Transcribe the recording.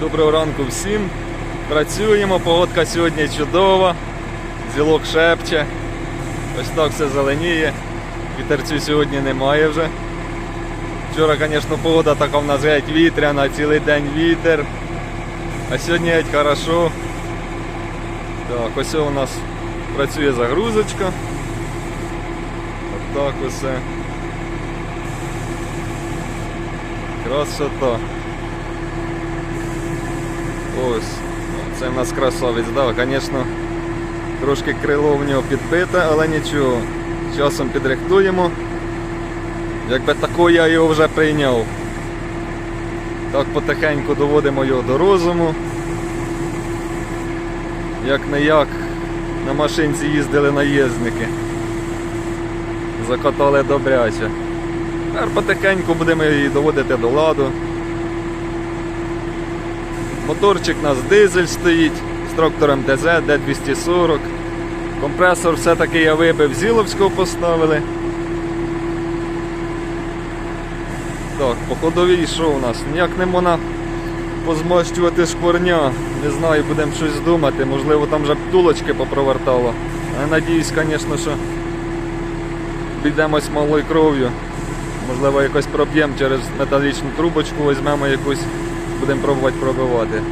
Доброго ранку всім. Працюємо, погодка сьогодні чудова, зілок шепче. Ось так все зеленіє. Вітерцю сьогодні немає вже. Вчора, звісно, погода така в нас геть вітряна, цілий день вітер. А сьогодні геть хорошо. Так, ось у нас працює загрузочка. От так усе. Красота. Ось. Це в нас красавець, да, звісно, трошки крило в нього підбите, але нічого. Часом підрихтуємо. Якби тако я його вже прийняв. Так потихеньку доводимо його до розуму. Як не як на машинці їздили наїзники. Закатали добряче. Тепер потихеньку будемо її доводити до ладу. Моторчик у нас дизель стоїть з трактором ДЗ Д240. Компресор все-таки я вибив Зіловського поставили. Так, по ходовій у нас? Ніяк не можна позмащувати шкварня. Не знаю, будемо щось думати. Можливо, там вже втулочки попровертало. Але надіюсь, звісно, що підемось малою кров'ю. Можливо, якось проб'ємо через металічну трубочку, візьмемо якусь, будемо пробувати пробивати.